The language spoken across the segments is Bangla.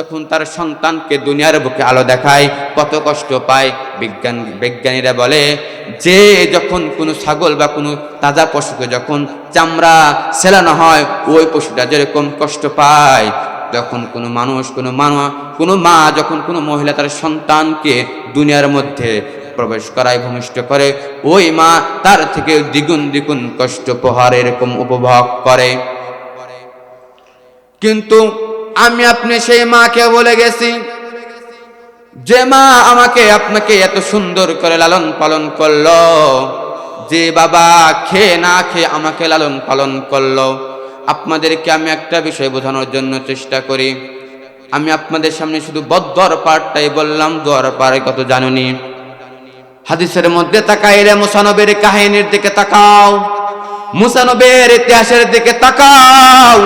যখন তার সন্তানকে দুনিয়ার বুকে আলো দেখায়, কত কষ্ট পায়, বিজ্ঞান, বিজ্ঞানীরা বলে, যে যখন কোনো ছাগল বা কোনো তাজা পশুকে যখন চামড়া সেলানো হয়, ওই পশুটা যেরকম কষ্ট পায়, যখন কোনো মানুষ কোনো মানুষ কোনো মা যখন কোনো মহিলা তার সন্তানকে দুনিয়ার মধ্যে প্রবেশ করায়, ভূমিষ্ঠ করে, ওই মা তার থেকে দ্বিগুণ দ্বিগুণ কষ্ট পোহার এরকম উপভোগ করে। কিন্তু আমি আপনি সেই মাকে বলে গেছি। যে মা আমাকে আপনাকে এত সুন্দর করে লালন পালন করল, যে বাবা খেয়ে না খেয়ে আমাকে লালন পালন করল, আপনাদেরকে আমি একটা বিষয় বোঝানোর জন্য চেষ্টা করি। আমি আপনাদের সামনে শুধু বদ্দর পাঠটাই বললাম দোয়ার পারে কত জানুনি। হাদিসের মধ্যে তাকাইলে মুসানবের কাহিনীর দিকে তাকাও, মুসানবের ইতিহাসের দিকে তাকাও।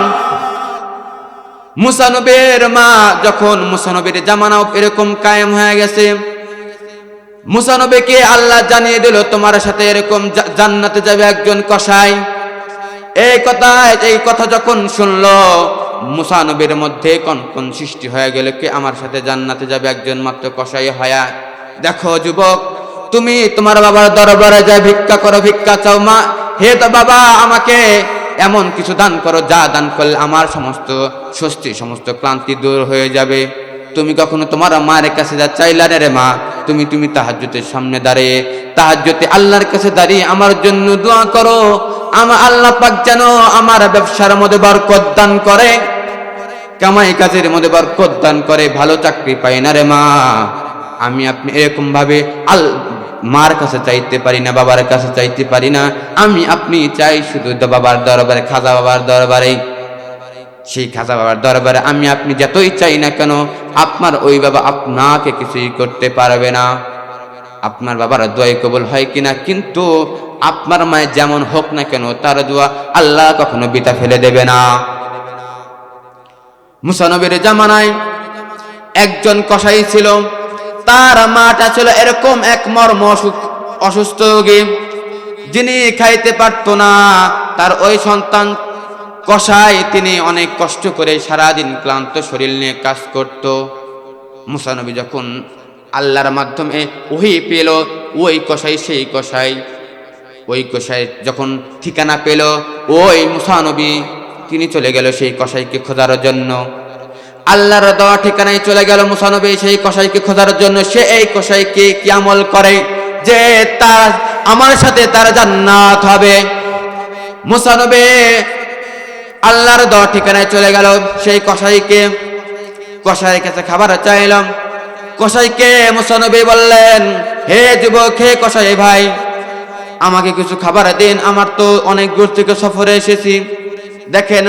মুসানবের মা যখন মুসানবের জামানাও এরকম কায়েম হয়ে গেছে, মুসানবেকে আল্লাহ জানিয়ে দিল, তোমার সাথে এরকম জান্নাতে যাবে একজন কসাই। এই কথা এই কথা যখন শুনল, মুসানবের মধ্যে কনকন সৃষ্টি হয়ে গেল কি, আমার সাথে জান্নাতে যাবে একজন মাত্র কসাই হয়া। দেখো যুবক, তুমি তোমার বাবার দরবারে যায় ভিক্ষা করো, ভিক্ষা চাও মা। হে তো বাবা, আমাকে এমন কিছু দান করো, যা দান করলে আমার সমস্ত স্বস্তি, সমস্ত ক্লান্তি দূর হয়ে যাবে। তুমি কখনো তোমার মায়ের কাছে যা চাইলা রে মা, তুমি তুমি তাহাজ্জুতের সামনে দাঁড়িয়ে তাহাজ্জুতে আল্লাহর কাছে দাঁড়িয়ে আমার জন্য দোয়া করো। আমার আল্লাহ পাক যেন আমার ব্যবসার মধ্যে বরকত দান করে, কামাই কাজের মধ্যে বরকত দান করে, ভালো চাকরি পাই না রে মা। আমি আপনি এরকম ভাবে আল মার কাছে চাইতে পারি না, বাবার কাছে চাইতে পারি না। আমি, আপনি চাই শুধু বাবার দরবারে, খাজা বাবার দরবারে সেই খাজা বাবার দরবারে আমি, আপনি যতই চাই না কেন, আপনার ওই বাবা আপনাকে কিছুই করতে পারবে না। আপনার বাবার দোয়াই কবুল হয় কিনা, কিন্তু আপনার মায়ের যেমন হোক না কেন, তার দোয়া আল্লাহ কখনো বিতা ফেলে দেবে না। মুসানবীর জামানায় একজন কসাই ছিল। তার মাটা ছিল এরকম এক মর্ম অসুস্থ রোগী। যিনি খাইতে পারতো না, তার ওই সন্তান কসাই তিনি অনেক কষ্ট করে সারাদিন ক্লান্ত শরীর নিয়ে কাজ করত। মুসানবী যখন আল্লাহর মাধ্যমে ওহি পেল, ওই কষাই সেই কষাই। ওই কষাই যখন ঠিকানা পেল, ওই মুসানবী তিনি চলে গেল সেই কসাইকে খোঁজার জন্য। আল্লাহর দেওয়া ঠিকানায় চলে গেল মুসানবী সেই কসাইকে খোঁজার জন্য। সে এই কসাইকে কি আমল করে? যে তার, আমার সাথে তার জান্নাত হবে। মুসানবে আল্লাহর দেওয়া ঠিকানায় চলে গেল। সেই কসাইকে, কসাইয়ের কাছে খাবার চাইলাম কসাইকে মুসানবী বললেন, হে যুবক, হে কসাই ভাই, আমাকে কিছু খাবার দিন। আমার তো অনেক দূর থেকে সফরে এসেছি। দেখেন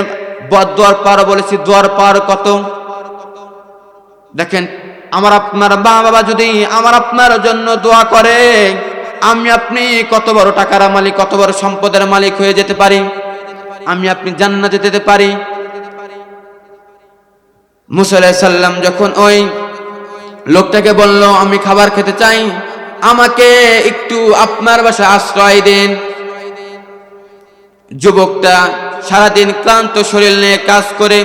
বদুয়ার পার বলেছি, দুয়ার পার কত? দেখেন, আমার আপনার মা বাবা যদি আমার আপনার জন্য দোয়া করে, আমি আপনি কত বড় টাকার মালিক, কত বড় সম্পদের মালিক হয়ে যেতে পারি? আমি আপনি জান্নাতে যেতে পারি? মুসাল্লাহ সাল্লাম যখন ওই লোকটাকে বলল, আমি খাবার খেতে চাই, আমাকে একটু আপনার বাসায় আশ্রয় দিন। যুবকটা সারাদিন ক্লান্ত শরীর নিয়ে কাজ করে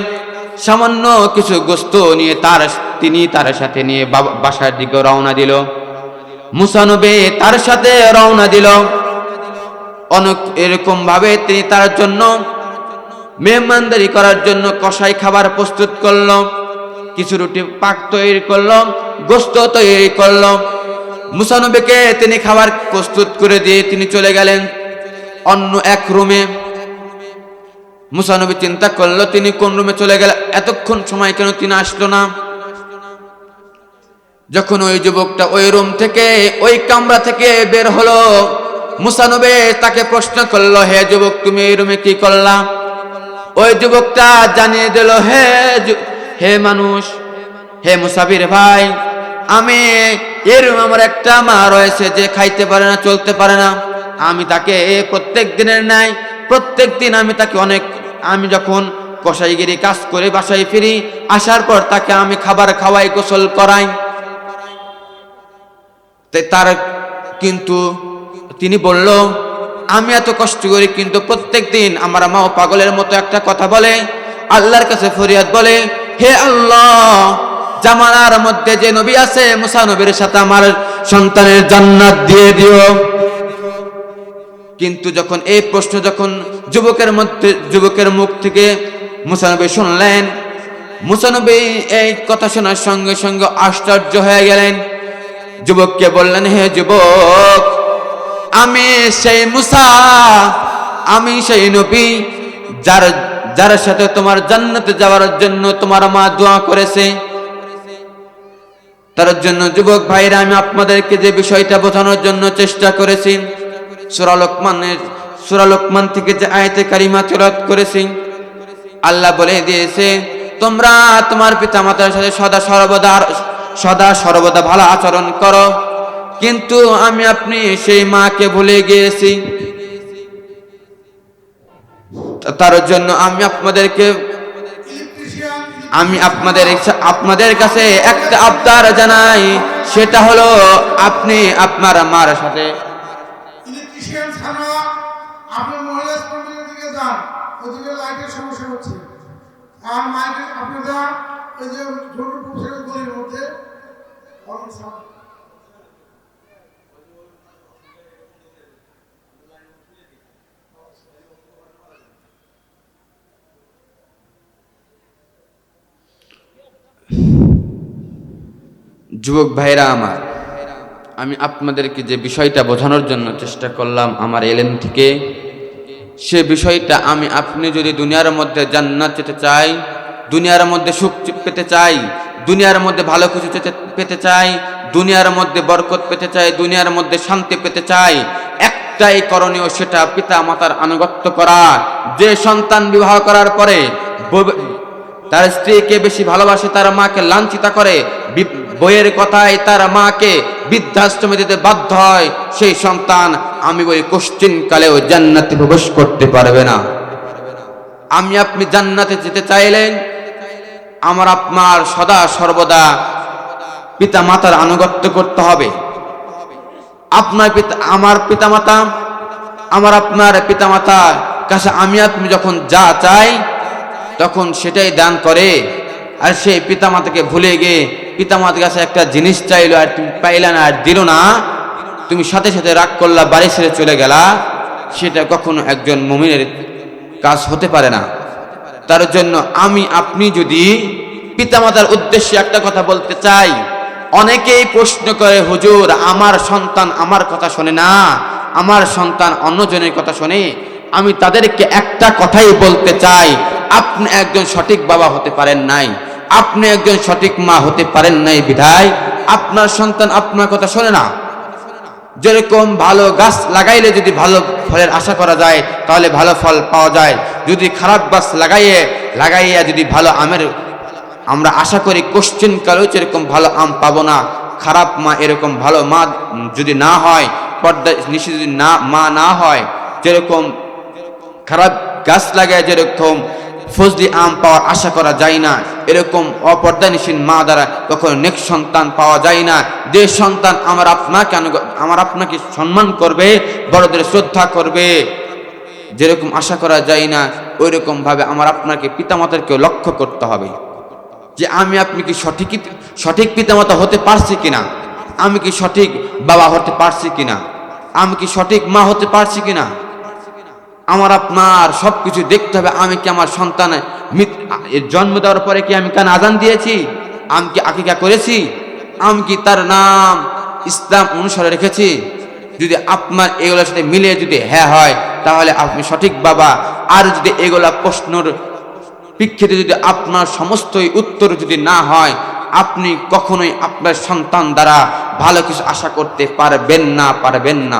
সামান্য কিছু গোস্ত নিয়ে তার তিনি তার সাথে নিয়ে বাসার দিকে রওনা দিল। মুসানবে তার সাথে রওনা দিল। অনেক এরকম ভাবে তিনি তার জন্য মেহমানদারি করার জন্য কষাই খাবার প্রস্তুত করল, কিছু রুটি পাক তৈরি করল, গোস্ত তৈরি করল। মুসানবেকে তিনি খাবার প্রস্তুত করে দিয়ে তিনি চলে গেলেন অন্য এক রুমে। মুসানবী চিন্তা করল, তিনি কোন রুমে চলে গেলেন এতক্ষণ সময় কেন তিনি আসলো না? যখন ওই যুবকটা ওই রুম থেকে, ওই কামরা থেকে বের হলো মুসানবে তাকে প্রশ্ন করল, হে যুবক, তুমি এই রুমে কি করলা? ওই যুবকটা জানিয়ে দিল, হে হে মানুষ, হে মুসাফির ভাই, আমি এর আমার একটা মা রয়েছে, যে খাইতে পারে না, চলতে পারে না। আমি তাকে প্রত্যেক দিনের ন্যায়, প্রত্যেক দিন আমি তাকে অনেক আমি যখন কসাইগিরি কাজ করে বাসায় ফিরি, আসার পর তাকে আমি খাবার খাওয়াই, গোসল করাই। তার কিন্তু তিনি বলল, আমি এত কষ্ট করি কিন্তু প্রত্যেক দিন আমার মাও পাগলের মতো একটা কথা বলে, আল্লাহর কাছে ফরিয়াদ বলে, হে আল্লাহ, জামানার মধ্যে যে নবী আছে, মুসা নবীর সাথে আমার সন্তানের জান্নাত দিয়ে দিও। কিন্তু যখন এই প্রশ্ন যখন যুবকের মধ্যে, যুবকের মুখ থেকে মুসানবী শুনলেন, মুসানবী এই কথা শোনার সঙ্গে সঙ্গে আশ্চর্য হয়ে গেলেন। যুবককে বললেন, হে যুবক, আমি সেই মুসা, আমি সেই নবী, যার যার সাথে তোমার জান্নাতে যাওয়ার জন্য তোমার মা দোয়া করেছে। তার জন্য যুবক ভাইরা, আমি আপনাদেরকে যে বিষয়টা বোঝানোর জন্য চেষ্টা করেছি সুরা লোকমানের, সুরা লোকমান থেকে যে আয়তে কারিমা করেছি, আল্লাহ বলে দিয়েছে, তোমরা তোমার পিতা মাতার সাথে সদা সর্বদা সদা সর্বদা ভালো আচরণ করো। কিন্তু আমি আপনি সেই মাকে ভুলে গিয়েছি। তার জন্য আমি আপনাদেরকে, আমি আপনাদের আপনাদের কাছে একটা আবদার জানাই, সেটা হলো আপনি আপনার মার সাথে আর মাইকে আপনারা যে ছোট পুকুরের গলির মধ্যে যুবক ভাইরা আমার, আমি আপনাদেরকে যে বিষয়টা বোঝানোর জন্য চেষ্টা করলাম আমার এলেন থেকে সে বিষয়টা আমি আপনি যদি দুনিয়ার মধ্যে জান্নাত যেতে চাই, দুনিয়ার মধ্যে সুখ পেতে চাই, দুনিয়ার মধ্যে ভালো কিছু পেতে চাই, দুনিয়ার মধ্যে বরকত পেতে চাই, দুনিয়ার মধ্যে শান্তি পেতে চাই, একটাই করণীয় সেটা পিতা মাতার আনুগত্য করা। যে সন্তান বিবাহ করার পরে তার স্ত্রীকে বেশি ভালোবাসে, তার মাকে লাঞ্ছিতা করে। বইয়ের কথায় তার মাকে বৃদ্ধাশ্রমে দিতে বাধ্য হয়। সেই সন্তান আমি বলি কোশ্চিন কালেও জান্নাতে প্রবেশ করতে পারবে না। আমি আপনি জান্নাতে যেতে চাইলেন, আমার আপনার সদা সর্বদা পিতা মাতার আনুগত্য করতে হবে। আপনার পিতা, আমার পিতামাতা, আমার আপনার পিতামাতার কাছে আমি আপনি যখন যা চাই তখন সেটাই দান করে। আর সেই পিতামাতাকে ভুলে গিয়ে পিতামাতার কাছে একটা জিনিস চাইলো, আর তুমি পাইলা না, আর দিল না। তুমি সাথে সাথে রাগ করলা, বাড়ি ছেড়ে চলে গেলা। সেটা কখনো একজন মুমিনের কাজ হতে পারে না। তার জন্য আমি, আপনি যদি পিতামাতার উদ্দেশ্যে একটা কথা বলতে চাই, অনেকেই প্রশ্ন করে, হুজুর, আমার সন্তান আমার কথা শোনে না, আমার সন্তান অন্যজনের কথা শোনে। আমি তাদেরকে একটা কথাই বলতে চাই আপনি একজন সঠিক বাবা হতে পারেন নাই, আপনি একজন সঠিক মা হতে পারেন নাই বিধায়, আপনার সন্তান আপনার কথা শোনে না। যেরকম ভালো গাছ লাগাইলে যদি ভালো ফলের আশা করা যায়, তাহলে ভালো ফল পাওয়া যায়। যদি খারাপ গাছ লাগাইয়ে, লাগাইয়া যদি ভালো আমের, আমরা আশা করি কোশ্চেন কালেও যেরকম ভালো আম পাবো না। খারাপ মা এরকম ভালো মা যদি না হয়, পর্দা নিশ্চয় যদি না, মা না হয়, যেরকম খারাপ গাছ লাগায়, যেরকম ফজলি আম পাওয়ার আশা করা যায় না। এরকম অপর্দানিসীন মা দ্বারা কখনো নেক্সট সন্তান পাওয়া যায় না। যে সন্তান আমার আপনাকে আমার আপনাকে সম্মান করবে, বড়দের শ্রদ্ধা করবে, যেরকম আশা করা যায় না ওই রকম ভাবে আমার আপনাকে পিতামাতারকেও লক্ষ্য করতে হবে। যে আমি আপনি কি সঠিক সঠিক পিতামাতা হতে পারছি কিনা? আমি কি সঠিক বাবা হতে পারছি কিনা? আমি কি সঠিক মা হতে পারছি কিনা? আমার আপনার সব কিছু দেখতে হবে, আমি কি আমার সন্তানের জন্ম দেওয়ার পরে কি আমি কান আজান দিয়েছি? আমি কি আকিকা করেছি? আমি কি তার নাম ইসলাম অনুসারে রেখেছি? যদি আপনার এগুলোর সাথে মিলে যদি হ্যাঁ হয়, তাহলে আপনি সঠিক বাবা। আর যদি এগুলা প্রশ্নর প্রেক্ষিতে যদি আপনার সমস্তই উত্তর যদি না হয়, আপনি কখনোই আপনার সন্তান দ্বারা ভালো কিছু আশা করতে পারবেন না পারবেন না।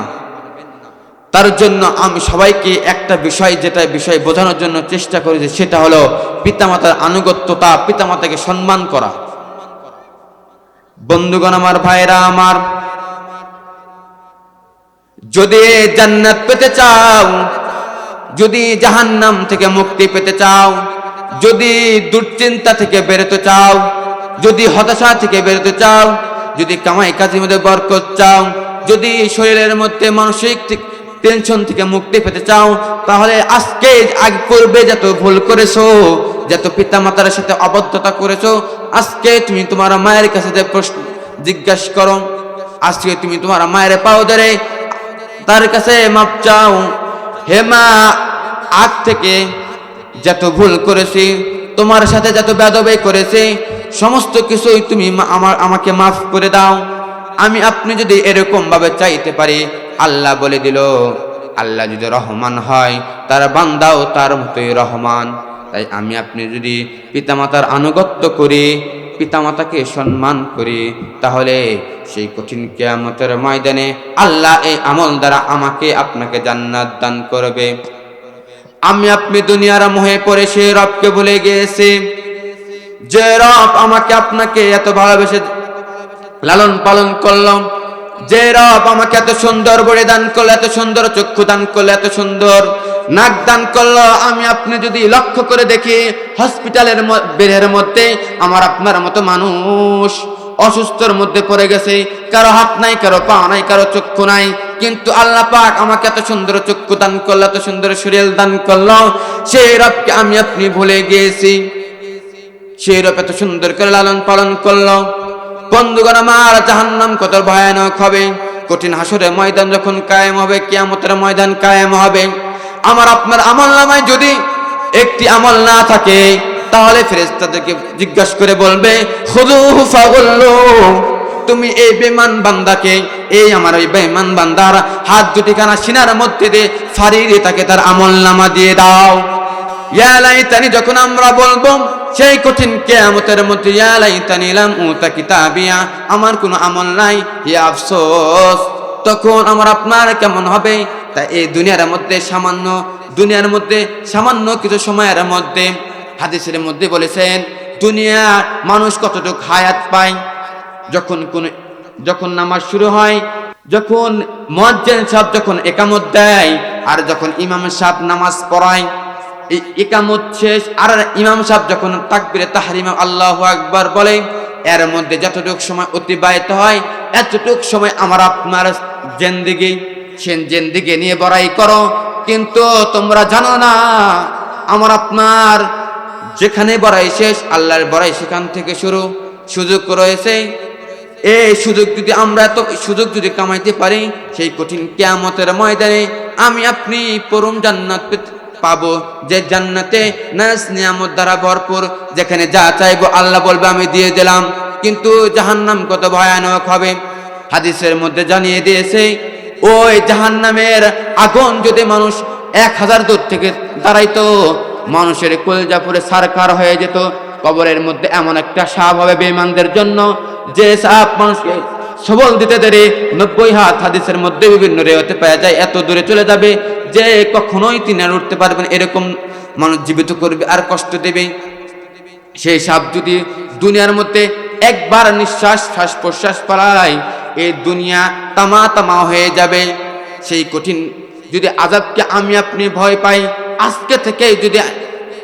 তার জন্য আমি সবাইকে একটা বিষয়, যেটা বিষয় বোঝানোর জন্য চেষ্টা করেছি, সেটা হলো পিতামাতার আনুগত্যতা পিতামাতাকে সম্মান করা। বন্ধুগণ আমার ভাইরা আমার, যদি জান্নাত পেতে চাও, যদি জাহান্নাম থেকে মুক্তি পেতে চাও, যদি দুশ্চিন্তা থেকে বেরোতে চাও, যদি হতাশা থেকে বেরোতে চাও, যদি কামাই কাজের মধ্যে বরকত চাও, যদি শরীরের মধ্যে মানসিক টেনশন থেকে মুক্তি পেতে চাও, তাহলে আজকে আগ পূর্বে যত ভুল করেছ, যত পিতা মাতার সাথে অবদ্ধতা করেছ, আজকে তুমি তোমার মায়ের কাছে যে প্রশ্ন জিজ্ঞাসা করো, আজকে তুমি তোমার মায়ের পাও ধরে তার কাছে মাপ চাও। হে মা, আগ থেকে যত ভুল করেছি, তোমার সাথে যত বেদবে করেছি, সমস্ত কিছুই তুমি আমার আমাকে মাফ করে দাও। আমি আপনি যদি এরকম ভাবে চাইতে পারি আল্লাহ বলে দিল, আল্লাহ যদি রহমান হয়, তার বান্দাও তার মতোই রহমান। তাই আমি আপনি যদি পিতামাতার আনুগত্য করি, পিতামাতাকে সম্মান করি, তাহলে সেই কঠিন কেয়ামতের ময়দানে আল্লাহ এই আমল দ্বারা আমাকে আপনাকে জান্নাত দান করবে। আমি আপনি দুনিয়ার মোহে পড়ে সে রবকে ভুলে গিয়েছি। যে রব আমাকে আপনাকে এত ভালোবেসে লালন পালন করলাম যে রব আমাকে এত সুন্দর বড়ি দান করল, এত সুন্দর চক্ষু দান করল, এত সুন্দর নাক দান করল, আমি আপনি যদি লক্ষ্য করে দেখি, হসপিটালের বেড়ের মধ্যে আমার আপনার মতো মানুষ অসুস্থর মধ্যে পড়ে গেছে। কারও হাত নাই, কারও পা নাই, কারও চক্ষু নাই। কিন্তু আল্লাহ পাক আমাকে এত সুন্দর চক্ষু দান করল, এত সুন্দর শরীর দান করল, সেই রবকে আমি আপনি ভুলে গিয়েছি। সেই রূপ এত সুন্দর করে লালন পালন করল। বন্ধুগণ, আমার জাহান্নাম কত ভয়ানক হবে? কঠিন হাসরের ময়দান যখন কায়েম হবে, কিয়ামতের ময়দান কায়েম হবে। আমার আপনার আমল নামায় যদি একটি আমল না থাকে, তাহলে ফেরেশতাদেরকে জিজ্ঞাসা করে বলবে তুমি এই বেমান বান্দাকে, এই আমার ওই বেমান বান্দার হাত দুটি কানা সিনার মধ্যে দিয়ে ফাড়ি দিয়ে তাকে তার আমল নামা দিয়ে দাও। ইয়া লাইতানি, যখন আমরা বলব সেই কঠিন কেয়ামতের মধ্যে, ইয়া লাইতানি লাম উতা কিতাবিয়া, আমার কোনো আমল নাই ইয়া আফসোস। তখন আমার আপনার কেমন হবে? তা এই দুনিয়ার মধ্যে সামান্য, দুনিয়ার মধ্যে সামান্য কিছু সময়ের মধ্যে, হাদিসের মধ্যে বলেছেন, দুনিয়ার মানুষ কতটুকু হায়াত পায়? যখন কোন, যখন নামাজ শুরু হয়, যখন মজ্জেন সাহেব যখন একামত দেয়, আর যখন ইমাম সাহেব নামাজ পড়ায় এই একামত শেষ। আর ইমাম সাহেব যখন তাকবিরে তাহরিমা আল্লাহু আকবার বলে, এর মধ্যে যতটুক সময় অতিবাহিত হয়, এতটুক সময় আমার আপনার জেন্দিগি সেন জেন্দিগি নিয়ে বড়াই করো। কিন্তু তোমরা জানো না, আমার আপনার যেখানে বড়াই শেষ, আল্লাহর বড়াই সেখান থেকে শুরু সুযোগ রয়েছে। এই সুযোগ যদি আমরা তো সুযোগ যদি কামাইতে পারি, সেই কঠিন কেয়ামতের ময়দানে আমি আপনি পরম জান্নাত পাবো যে জান্নাতে নাস নিয়ামত দ্বারা ভরপুর, যেখানে যা চাইব আল্লাহ বলবে, আমি দিয়ে দিলাম। কিন্তু জাহান্নাম কত ভয়ানক হবে? হাদিসের মধ্যে জানিয়ে দিয়েছে, ওই জাহান্নামের আগুন যদি মানুষ এক হাজার দূর থেকে দাঁড়াইতো, মানুষের কলজাপুরে সারকার হয়ে যেত। কবরের মধ্যে এমন একটা সাপ হবে বেমানদের জন্য, যে সাপ মানুষকে সবল দিতে দেরে। নব্বই হাত হাদিসের মধ্যে বিভিন্ন রেওয়াতে পাওয়া যায়, এত দূরে চলে যাবে যে কখনোই তিনি আর উঠতে পারবেন এরকম মানুষ জীবিত করবে, আর কষ্ট দেবে। সেই সাপ যদি দুনিয়ার মধ্যে একবার নিঃশ্বাস শ্বাস প্রশ্বাস পালায় এই দুনিয়া তামা তামা হয়ে যাবে। সেই কঠিন যদি আজাবকে আমি আপনি ভয় পাই, আজকে থেকে যদি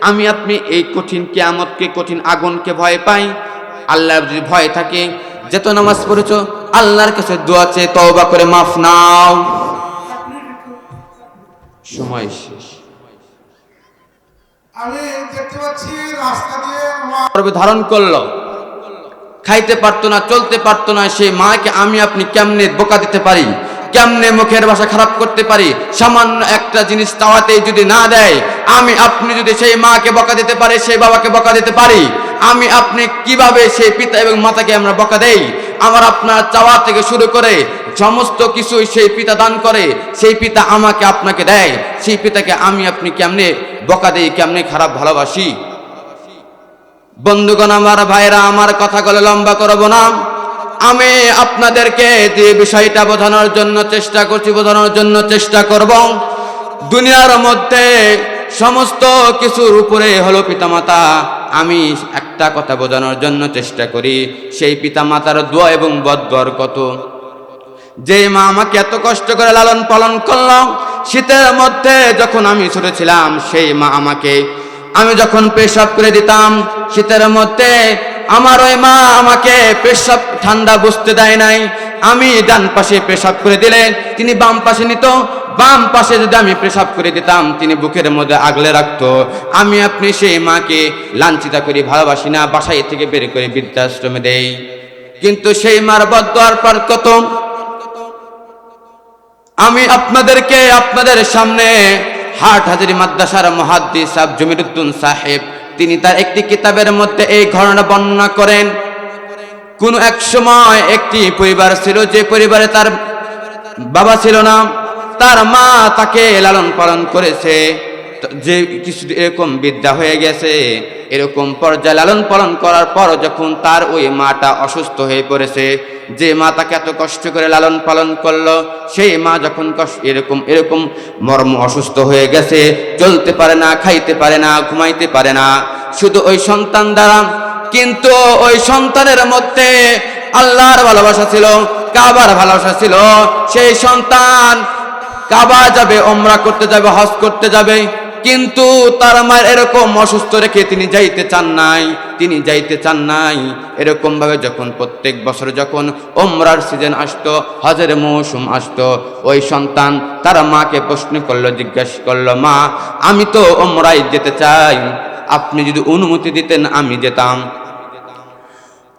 আমি আপনি এই কঠিন কেয়ামতকে, কঠিন আগুনকে ভয় পাই আল্লাহর যদি ভয় থাকে যেত নামাজ পড়েছ, আল্লাহর কাছে দোয়া চেয়ে তওবা করে মাফ নাও। সময় শেষ। আমি দেখতে পাচ্ছি রাস্তা দিয়ে ধারণ করল। খাইতে পারতো না চলতে পারতো না সেই মাকে আমি আপনি কেমনে বোকা দিতে পারি? কেমনে মুখের ভাষা খারাপ করতে পারি? সামান্য একটা জিনিস চাওয়াতেই যদি না দেয় আমি আপনি যদি সেই মাকে বকা দিতে পারি সেই বাবাকে বকা দিতে পারি? আমি আপনি কীভাবে সেই পিতা এবং মাতাকে আমরা বকা দেই? আমার আপনার চাওয়া থেকে শুরু করে সমস্ত কিছুই সেই পিতা দান করে, সেই পিতা আমাকে আপনাকে দেয়, সেই পিতাকে আমি আপনি কেমনে, বকা দিই কেমনে খারাপ ভালোবাসি? বন্ধুগণ, আমার ভাইরা আমার কথা কথাগুলো লম্বা করব না। আমি আপনাদেরকে যে বিষয়টা বোঝানোর জন্য চেষ্টা করছি, বোঝানোর জন্য চেষ্টা করব। দুনিয়ার মধ্যে সমস্ত কিছুর উপরে হলো পিতামাতা। আমি একটা কথা বোঝানোর জন্য চেষ্টা করি, সেই পিতামাতার দোয়া এবং বদগর কত। যে মা আমাকে এত কষ্ট করে লালন পালন করলাম শীতের মধ্যে যখন আমি ছোট ছিলাম, সেই মা আমাকে, আমি যখন পেশাব করে দিতাম, শীতের মধ্যে আমার ওই মা আমাকে পেশাব ঠান্ডা বুঝতে দেয় নাই। আমি ডান পাশে পেশাব করে দিলে, তিনি বাম পাশে নিত বাম পাশে যদি আমি পেশাব করে দিতাম, তিনি বুকের মধ্যে আগলে রাখতো। আমি আপনি সেই মাকে লাঞ্ছিতা করি, ভালোবাসি না, বাসায় থেকে বের করে বৃদ্ধাশ্রমে দেই। কিন্তু সেই মার বদার পর কত? আমি আপনাদেরকে আপনাদের সামনে হাট হাজারি মাদ্রাসার মহাদ্দিস সাহেব জমিরুদ্দিন সাহেব, তিনি তার একটি কিতাবের মধ্যে এই ঘটনা বর্ণনা করেন। কোন এক সময় একটি পরিবার ছিল, যে পরিবারে তার বাবা ছিল না তার মা তাকে লালন পালন করেছে। যে কিছু এরকম বিদ্যা হয়ে গেছে, এরকম পর্যায়ে লালন পালন করার পর যখন তার ওই মাটা অসুস্থ হয়ে পড়েছে, যে মা তাকে এত কষ্ট করে লালন পালন করল, সেই মা যখন এরকম এরকম মর্ম অসুস্থ হয়ে গেছে, চলতে পারে না, খাইতে পারে না, ঘুমাইতে পারে না। শুধু ওই সন্তান দ্বারা, কিন্তু ওই সন্তানের মধ্যে আল্লাহর ভালোবাসা ছিল, কাবার ভালোবাসা ছিল। সেই সন্তান কাবা যাবে ওমরা করতে যাবে, হজ করতে যাবে। কিন্তু তার মায়ের এরকম অসুস্থ রেখে তিনি যাইতে চান নাই, তিনি যাইতে চান নাই। এরকম ভাবে যখন প্রত্যেক বছর যখন ওমরার সিজন আসতো, হজের মৌসুম আসতো, ওই সন্তান তার মাকে প্রশ্ন করল, জিজ্ঞাসা করল, মা, আমি তো ওমরাই যেতে চাই। আপনি যদি অনুমতি দিতেন, আমি যেতাম।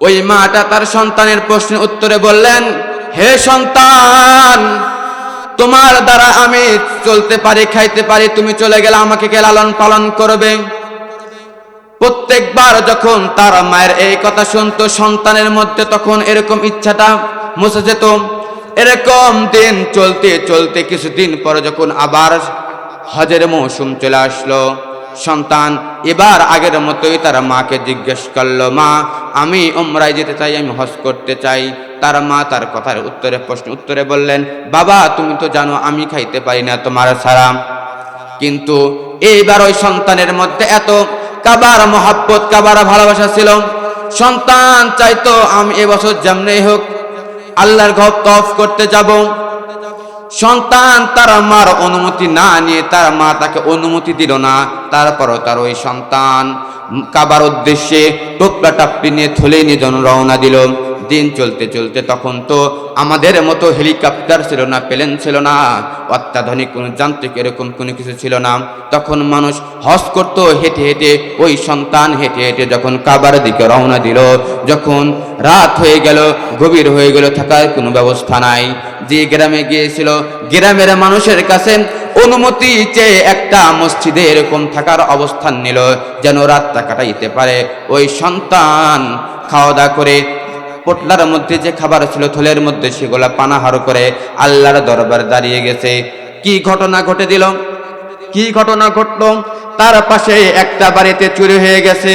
ওই মাটা তার সন্তানের প্রশ্নের উত্তরে বললেন, হে সন্তান তোমার দ্বারা আমি চলতে পারি, খাইতে পারি, তুমি চলে গেলে আমাকে কে লালন পালন করবে? প্রত্যেকবার যখন তার মায়ের এই কথা শুনতো, সন্তানের মধ্যে তখন এরকম ইচ্ছাটা মুছে যেত। এরকম দিন চলতে চলতে কিছুদিন পর যখন আবার হজের মৌসুম চলে আসলো সন্তান। এবার আগের মতোই তার মাকে জিজ্ঞেস করল, মা, আমি ওমরায় যেতে চাই, আমি হজ করতে চাই। তার মা তার কথার উত্তরে, প্রশ্ন উত্তরে বললেন, বাবা, তুমি তো জানো, আমি খাইতে পারি না তোমার ছাড়া। কিন্তু এইবার ওই সন্তানের মধ্যে এত কাবার মহাব্বত, কাবার ভালোবাসা ছিল। সন্তান চাইতো, আমি এবছর যেমনি হোক আল্লাহর ঘর তফ করতে যাব। সন্তান তার মার অনুমতি না নিয়ে তার মা তাকে অনুমতি দিল না। তারপরও তার ওই সন্তান কাবার উদ্দেশ্যে টোপলা টাপ্পি নিয়ে থলে নিয়ে জন রওনা দিল। দিন চলতে চলতে তখন তো আমাদের মতো হেলিকপ্টার ছিল না, প্লেন ছিল না, অত্যাধুনিক কোনো যান্ত্রিক এরকম কোনো কিছু ছিল না। তখন মানুষ হজ করতো, হেঁটে হেঁটে ওই সন্তান হেঁটে হেঁটে যখন কাবার দিকে রওনা দিল, যখন রাত হয়ে গেল, গভীর হয়ে গেল, থাকার কোনো ব্যবস্থা নাই। যে গ্রামে গিয়েছিল, গ্রামের মানুষের কাছে অনুমতি চেয়ে একটা মসজিদে এরকম থাকার অবস্থান নিল, যেন রাতটা কাটাইতে পারে। ওই সন্তান খাওয়া দাওয়া করে পোটলার মধ্যে যে খাবার ছিল, থলের মধ্যে সেগুলা পানাহার করে আল্লাহর দরবার দাঁড়িয়ে গেছে। কি ঘটনা ঘটে দিল? কি ঘটনা ঘটলো? তার পাশে একটা বাড়িতে চুরি হয়ে গেছে।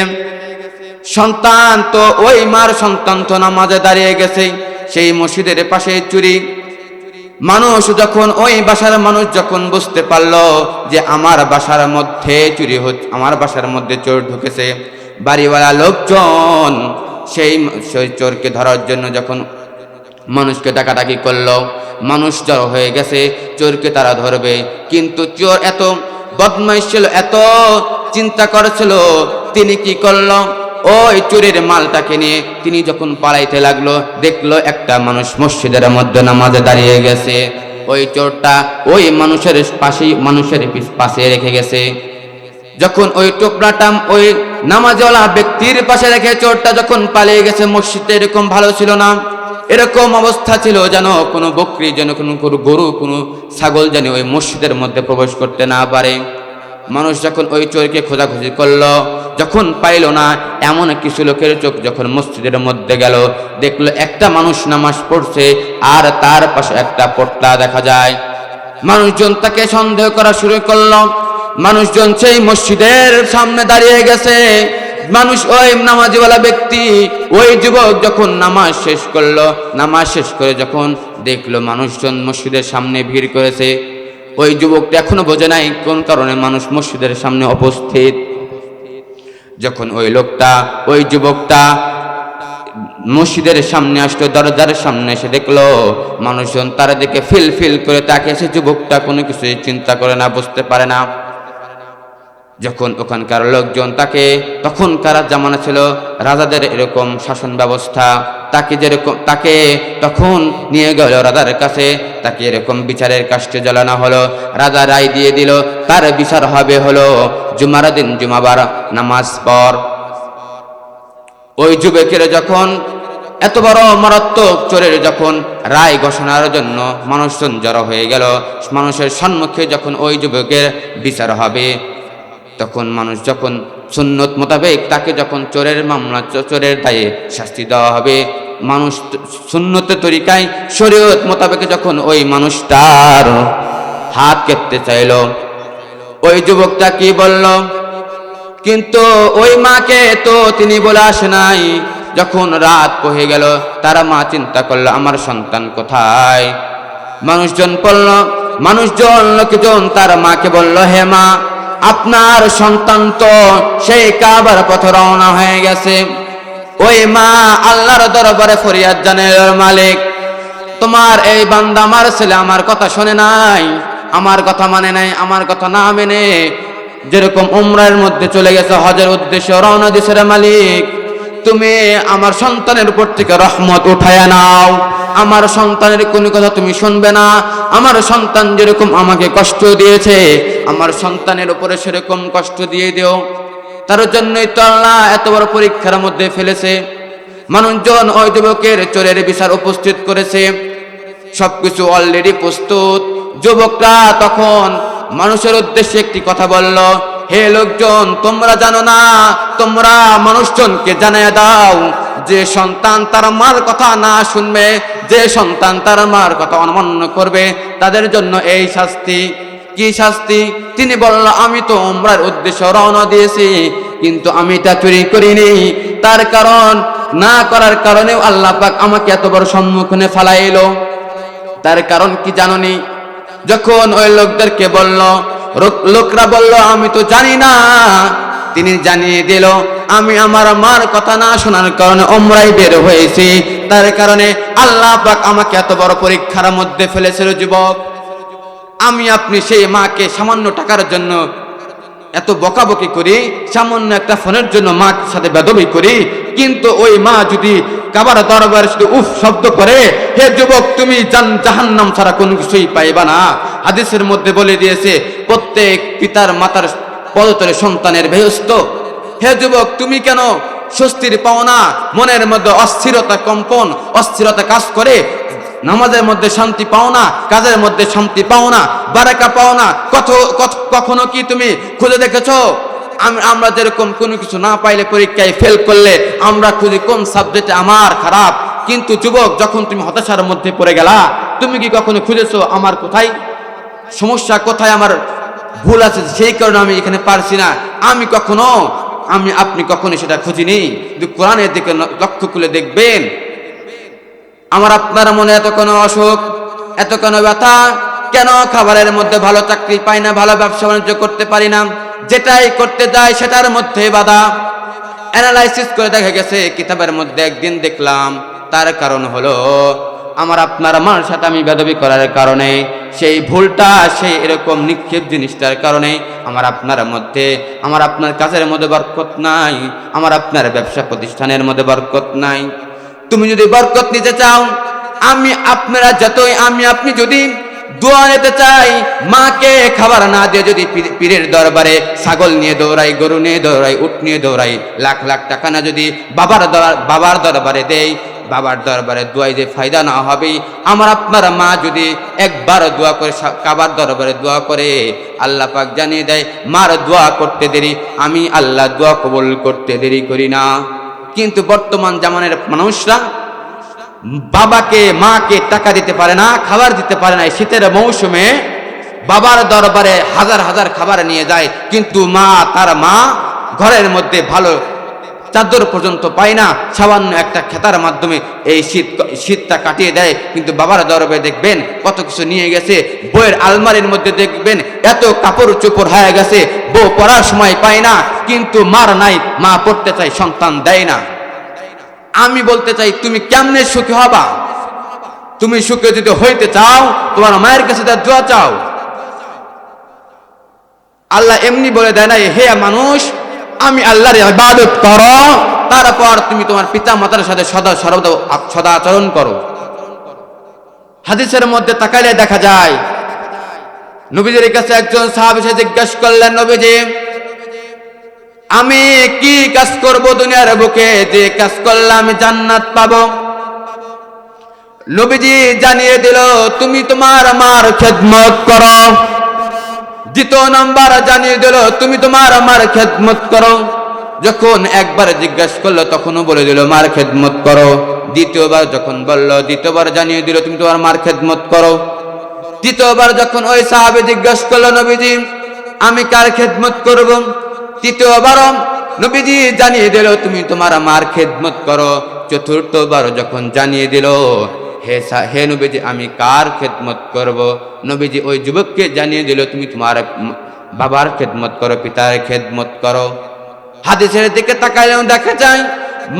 সন্তান তো ওই মার সন্তান তো নামাজে দাঁড়িয়ে গেছে। সেই মসজিদের পাশে চুরি। মানুষ যখন ওই বাসার মানুষ যখন বুঝতে পারল যে আমার বাসার মধ্যে চুরি হচ্ছে, আমার বাসার মধ্যে চোর ঢুকেছে, বাড়িওয়ালা লোকজন সেই সেই চোরকে ধরার জন্য যখন মানুষকে ডাকাডাকি করল, মানুষ জড়ো হয়ে গেছে, চোরকে তারা ধরবে। কিন্তু চোর এত বদমাইশ ছিল, এত চিন্তা করেছিল, তিনি কি করল? ওই চোরের মালটাকে নিয়ে তিনি যখন পালাইতে লাগল, দেখল একটা মানুষ মসজিদের মধ্যে নামাজে দাঁড়িয়ে গেছে। ওই চোরটা ওই মানুষের পাশেই, মানুষের পাশে রেখে গেছে। যখন ওই টোপলাটা ওই নামাজওয়ালা ব্যক্তির পাশে রেখে চোরটা যখন পালিয়ে গেছে মসজিদে এরকম ভালো ছিল না। এরকম অবস্থা ছিল যেন কোনো বকরি, যেন কোনো কোনো গরু, কোনো ছাগল যেন ওই মসজিদের মধ্যে প্রবেশ করতে না পারে। মানুষ যখন ওই চোরকে খোঁজাখুঁজি করল, যখন পাইল না, এমন কিছু লোকের চোখ যখন মসজিদের মধ্যে গেল, দেখল একটা মানুষ নামাজ পড়ছে আর তার পাশে একটা পটলা দেখা যায়। মানুষজন তাকে সন্দেহ করা শুরু করল মানুষজন সেই মসজিদের সামনে দাঁড়িয়ে গেছে। মানুষ ওই নামাজিওয়ালা ব্যক্তি, ওই যুবক যখন নামাজ শেষ করল, নামাজ শেষ করে যখন দেখল মানুষজন মসজিদের সামনে ভিড় করেছে, ওই যুবকটা এখনও বোঝে নাই কোন কারণে মানুষ মসজিদের সামনে উপস্থিত। যখন ওই লোকটা, ওই যুবকটা মসজিদের সামনে আসলো, দরজার সামনে এসে দেখল, মানুষজন তার দিকে ফিল ফিল করে তাকে সে যুবকটা কোনো কিছু চিন্তা করে না, বুঝতে পারে না। যখন ওখানকার লোকজন তাকে তখন তখনকার জামানা ছিল রাজাদের এরকম শাসন ব্যবস্থা। তাকে যেরকম, তাকে তখন নিয়ে গেল রাজার কাছে। তাকে এরকম বিচারের কাষ্টে জ্বালানো হলো। রাজা রায় দিয়ে দিল, তার বিচার হবে হলো জুমার দিন, জুমাবার নামাজ পর ওই যুবকের যখন এত বড় মারাত্মক চোরের যখন রায় ঘোষণার জন্য মানুষজন জড়ো হয়ে গেল, মানুষের সম্মুখে যখন ওই যুবকের বিচার হবে তখন মানুষ যখন সুন্নত মোতাবেক তাকে যখন চোরের মামলা, চোরের দায়ে শাস্তি দেওয়া হবে, মানুষ ত- সুন্নতের তরিকায় শরীয়ত মোতাবেক যখন ওই মানুষটার হাত কেটতে চাইল, ওই যুবকটা কি বলল? কিন্তু ওই মাকে তো তিনি বলে আসে নাই। যখন রাত পহে গেল, তারা মা চিন্তা করল, আমার সন্তান কোথায়? মানুষজন পড়ল মানুষজন, লোকজন তার মাকে বলল, হে মা আপনার সন্তান তো সেই কাবার পথ রওনা হয়ে গেছে। ওই মা আল্লাহর দরবারে ফরিয়াদ জানের মালিক, তোমার এই বান্দা আমার ছেলে আমার কথা শোনে নাই, আমার কথা মানে নাই, আমার কথা না মেনে যেরকম উমরার মধ্যে চলে গেছে হজের উদ্দেশ্যে রওনা দিছে মালিক। তুমি আমার সন্তানের উপর থেকে রহমত উঠায় নাও। আমার সন্তানের কোনো কথা তুমি শুনবে না। আমার সন্তান যেরকম আমাকে কষ্ট দিয়েছে, আমার সন্তানের উপরে সেরকম কষ্ট দিয়ে দিও। তার জন্যই তো আল্লাহ এত বড় পরীক্ষার মধ্যে ফেলেছে। মানুষজন ওই যুবকের চোরের বিচার উপস্থিত করেছে। সবকিছু অলরেডি প্রস্তুত। যুবকরা তখন মানুষের উদ্দেশ্যে একটি কথা বলল হে লোকজন, তোমরা জানো না, তোমরা মানুষজনকে জানিয়ে দাও, যে সন্তান তার মার কথা না শুনবে, যে সন্তান তার মার কথা অনমান্য করবে, তাদের জন্য এই শাস্তি। কি শাস্তি? তিনি বলল, আমি তো উমরার উদ্দেশ্য রওনা দিয়েছি, কিন্তু আমি তা চুরি করিনি। তার কারণ, না করার কারণেও আল্লাহ পাক আমাকে এত বড় সম্মুখনে ফালাইলো। তার কারণ কি জাননি যখন ওই লোকদেরকে বলল লোকরা বলল, আমি তো জানি না। তিনি জানিয়ে দিল, আমি আমার মার কথা না শোনার কারণে অমরাই বের হয়েছি। তার কারণে আল্লাহ পাক আমাকে এত বড় পরীক্ষার মধ্যে ফেলেছিল, যুবক। আমি আপনি সেই মাকে সামান্য টাকার জন্য এত বকাবকি করি, সামান্য একটা ফোনের জন্য মার সাথে বেদবি করি কিন্তু ওই মা যদি কাবার দরবার শুধু উফ শব্দ করে, হে যুবক, তুমি জান, জাহান্নাম ছাড়া কোনো কিছুই পাইবা না। হাদিসের মধ্যে বলে দিয়েছে, প্রত্যেক পিতার মাতার পদতলে সন্তানের বেহস্ত হে যুবক, তুমি কেন স্বস্তির পাও না? মনের মধ্যে অস্থিরতা কম্পন, অস্থিরতা কাজ করে। নামাজের মধ্যে শান্তি পাও না, কাজের মধ্যে শান্তি পাও না, বারাকা পাও না। কত, কখনো কি তুমি খুঁজে দেখেছ? আমরা যেরকম কোনো কিছু না পাইলে পরীক্ষায় ফেল করলে আমরা খুঁজি কোন সাবজেক্টে আমার খারাপ। কিন্তু যুবক, যখন তুমি হতাশার মধ্যে পড়ে গেলা, তুমি কি কখনো খুঁজেছো আমার কোথায়? সমস্যা কোথায়? আমার ভুল আছে, সেই কারণে আমি এখানে পারছি না। আমি কখনো, আমি, আপনি কখনো সেটা খুঁজিনি। কোরআনের দিকে লক্ষ্য করে দেখবেন, আমার আপনার মনে এত কোনো অসুখ, এত কোনো ব্যথা, কেন খাবারের মধ্যে ভালো চাকরি পাই না, ভালো ব্যবসা বাণিজ্য করতে পারি না? যেটাই করতে যায় সেটার মধ্যে বাধা। অ্যানালাইসিস করে দেখা গেছে, কিতাবের মধ্যে একদিন দেখলাম, তার কারণ হলো, আমার আপনার মার সাথে আমি বেদবি করার কারণে, সেই ভুলটা, সেই এরকম নিক্ষেপ জিনিসটার কারণে আমার আপনার মধ্যে, আমার আপনার কাজের মধ্যে বরকত নাই, আমার আপনার ব্যবসা প্রতিষ্ঠানের মধ্যে বরকত নাই। তুমি যদি বরকত নিতে চাও, আমি আপনারা যতই, আমি আপনি যদি দোয়া নিতে চাই, মাকে খাবার না দিয়ে যদি পীরের দরবারে ছাগল নিয়ে দৌড়াই, গরু নিয়ে দৌড়াই, উট নিয়ে দৌড়াই, লাখ লাখ টাকা না যদি বাবার বাবার দরবারে দেই, বাবার দরবারে দোয়াই যে ফায়দা না হবে আমার আপনার মা যদি একবার দোয়া করে কাবার দরবারে দোয়া করে, আল্লাহ পাক জানিয়ে দেয়, মার দোয়া করতে দেরি, আমি আল্লাহ দোয়া কবুল করতে দেরি করি না। কিন্তু বর্তমান জামানের মানুষরা বাবাকে, মাকে টাকা দিতে পারে না, খাবার দিতে পারে না। শীতের মৌসুমে বাবার দরবারে হাজার হাজার খাবার নিয়ে যায়, কিন্তু মা তার মা ঘরের মধ্যে ভালো চাদর পর্যন্ত পায় না, সামান্য একটা খেতার মাধ্যমে এই শীত, শীতটা কাটিয়ে দেয়। কিন্তু বাবার দরবারে দেখবেন, কত কিছু নিয়ে গেছে, বইয়ের আলমারির মধ্যে দেখবেন, এত কাপড় চোপড় হয়ে গেছে, বউ পড়ার সময় পায় না, কিন্তু মার নাই, মা পড়তে চায়, সন্তান দেয় না। আমি বলতে চাই, তুমি কেমনে সুখী হবা? তুমি সুখে যদি হইতে চাও, তোমার মায়ের কাছে তার দোয়া চাও। আল্লাহ এমনি বলে দেয় না হে মানুষ, আমি আল্লাহর ইবাদত করো, তারপর তুমি তোমার পিতা মাতার সাথে সদা সর্বদা সদা আচরণ করো। হাদিসের মধ্যে তাকাইলে দেখা যায়, নবীজির কাছে একজন সাহাব এসে জিজ্ঞেস করলেন, নবীজি আমি কি কাজ করব দুনিয়ার বুকে? যে কাজ করলে আমি জান্নাত পাবো। নবীজি জানিয়ে দিল, তুমি তোমার মার খেদমত করো। দ্বিতীয় নাম্বার জানিয়ে দিল, তুমি তোমার মার খেদমত করো। যখন একবার জিজ্ঞাসা করল, তখনও বলে দিল, মার খেদমত করো। দ্বিতীয়বার যখন বলল, দ্বিতীয়বার জানিয়ে দিল, তুমি তোমার মার খেদমত করো। তৃতীয়বার যখন ওই সাহাবে জিজ্ঞাসা করল, নবীজি, আমি কার খেদমত করব? তৃতীয়বারও নবীজি জানিয়ে দিল, তুমি তোমার মার খেদমত করো। চতুর্থবার যখন জানিয়ে দিল, হে হে নবীজি, আমি কার খেদমত করব? নবীজি ওই যুবককে জানিয়ে দিল, তুমি তোমার বাবার খেদমত করো, পিতার খেদমত করো। হাদিসের দিকে তাকাইলেও দেখা যায়,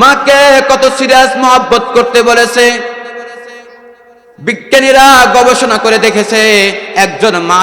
মাকে কত সিরিয়াস মহব্বত করতে বলেছে। বিজ্ঞানীরা গবেষণা করে দেখেছে, একজন মা